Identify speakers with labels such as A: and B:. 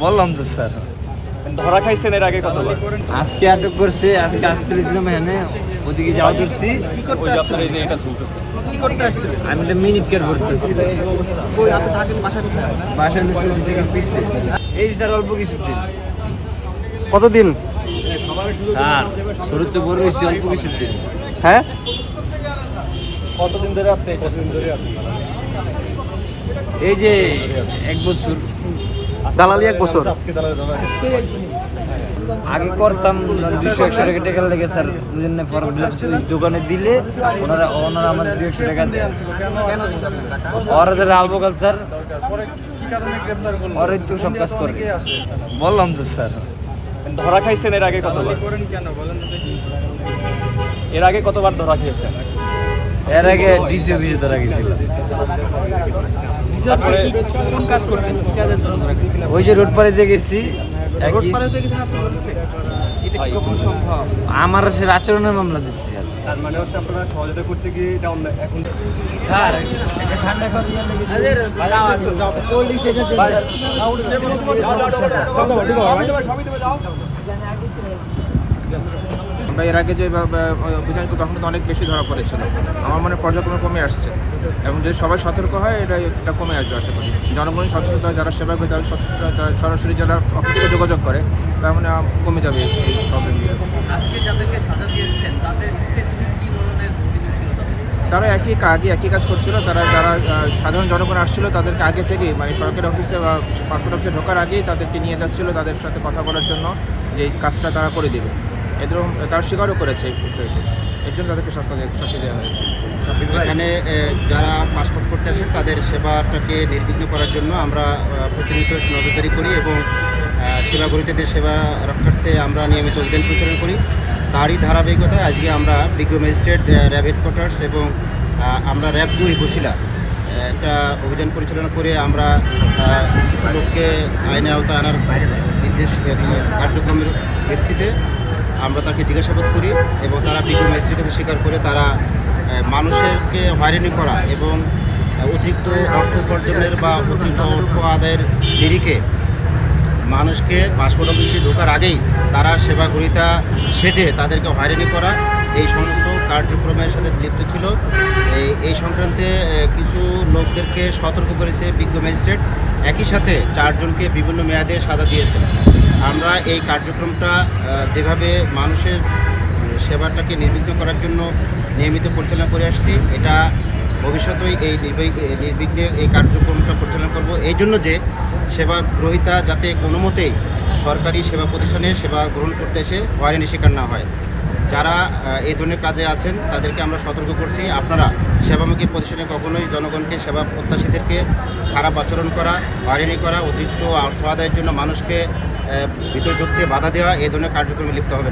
A: বললাম তো স্যার।
B: ধরা খাইছেন এর আগে কতবার?
A: আজকে আটক করছে আজকে আসতে দিয়েছিলাম এখানে ওদিকে যাওয়া ধরছি। আমি একটা মিনিট কেয়ার করতেছি বাসার এই স্যার অল্প কিছু দিন
C: কতদিন?
A: স্যার শুরু তো বড় হয়েছে অল্প কিছু দিন
C: হ্যাঁ?
B: কতদিন ধরে আপনি কতদিন ধরে আছেন?
A: এই যে এক বছর।
C: দালালি এক বছর।
A: আগে করতাম দুশো একশো টাকা টাকা লেগে স্যার দোকানে দিলে ওনারা ওনারা আমার দুশো একশো টাকা দেয়। ওরা যারা আবকাল স্যার ওরা তো সব কাজ করে। বললাম তো স্যার,
B: ধরা খাইছেন এর আগে কতবার? এর আগে কতবার ধরা খেয়েছেন?
A: এর আগে ডিসি অফিসে ধরা গেছিল
B: তারপরে
D: কোন কাজ করবেন কি কাজের জন্য ধরা
A: ওই যে রোড পাড়ে গেছি
D: রোড পারে গেছেন আপনি বলেছেন? এটা কি কখন সম্ভব
A: আমার সে আচরণের মামলা দিচ্ছি
B: তার মানে হচ্ছে আপনারা সহযোগিতা করতে গিয়ে এটা অন্য- এখন
A: স্যার একটা ঠান্ডা
E: আমরা এর আগে যে অভিযান তখন তো অনেক বেশি ধরা পড়েছিল। আমার মনে হয় পর্যায়ক্রমে কমে আসছে। এবং যদি সবাই সতর্ক হয় এটা এটা কমে আসবে আশা করি। জনগণ সচেতনতা যারা সেবা করে তারা সচেতনতা সরাসরি যারা অফিস থেকে যোগাযোগ করে তার মানে কমে যাবে এই প্রবলেমগুলো? তারা একই আগে একই কাজ করছিল। তারা যারা সাধারণ জনগণ আসছিল তাদেরকে আগে থেকেই মানে সরকারি অফিসে বা পাসপোর্ট অফিসে ঢোকার আগেই তাদেরকে নিয়ে যাচ্ছিল তাদের সাথে কথা বলার জন্য যে এই কাজটা তারা করে দেবে। এদের তারা স্বীকারও করেছে এই বিষয়টি এর জন্য তাদেরকে শাস্তি দেওয়া শাস্তি দেওয়া হয়েছে।
F: এখানে যারা পাসপোর্ট করতে আসেন তাদের সেবাটাকে নির্বিঘ্ন করার জন্য আমরা প্রতিনিয়ত নজরদারি করি এবং সেবা গ্রহীতাদের সেবা রক্ষার্থে আমরা নিয়মিত অভিযান পরিচালনা করি। তারই ধারাবাহিকতায় আজকে আমরা বিজ্ঞ ম্যাজিস্ট্রেট র্যাব হেডকোয়ার্টার্স এবং আমরা র্যাব দুই বসিলা। একটা অভিযান পরিচালনা করে আমরা লোককে আইনের আওতায় আনার নির্দেশ কার্যক্রমের ভিত্তিতে আমরা তাকে জিজ্ঞাসাবাদ করি এবং তারা বিজ্ঞ ম্যাজিস্ট্রেটের স্বীকার করে তারা মানুষেরকে হয়রানি করা এবং অতিরিক্ত অর্থ উপার্জনের বা অতিরিক্ত অর্থ আদায়ের নিরিখে মানুষকে পাসপোর্ট অফিসে ঢোকার আগেই তারা সেবা গ্রহীতা সেজে তাদেরকে হয়রানি করা, এই সমস্ত কার্যক্রমের সাথে লিপ্ত ছিল। এই- এই সংক্রান্তে কিছু লোকদেরকে সতর্ক করেছে বিজ্ঞ ম্যাজিস্ট্রেট। একই সাথে চারজনকে বিভিন্ন মেয়াদে সাজা দিয়েছেন আমরা এই কার্যক্রমটা যেভাবে মানুষের সেবাটাকে নির্বিঘ্ন করার জন্য নিয়মিত পরিচালনা করে আসছি, এটা ভবিষ্যতেই এই নির্বিঘ্নে এই কার্যক্রমটা পরিচালনা করব। এই জন্য যে সেবা গ্রহিতা যাতে কোনো মতেই সরকারি সেবা প্রতিষ্ঠানে সেবা গ্রহণ করতে এসে হয়রানি শিকার না হয়। যারা এই ধরনের কাজে আছেন, তাদেরকে আমরা সতর্ক করছি আপনারা সেবামুখী প্রতিষ্ঠানে কখনোই জনগণকে সেবা প্রত্যাশীদেরকে খারাপ আচরণ করা, হয়রানি করা, অতিরিক্ত অর্থ আদায়ের জন্য মানুষকে ভিতর বাধা দেওয়া, এই ধরনের কার্যক্রমে লিপ্ত হবে।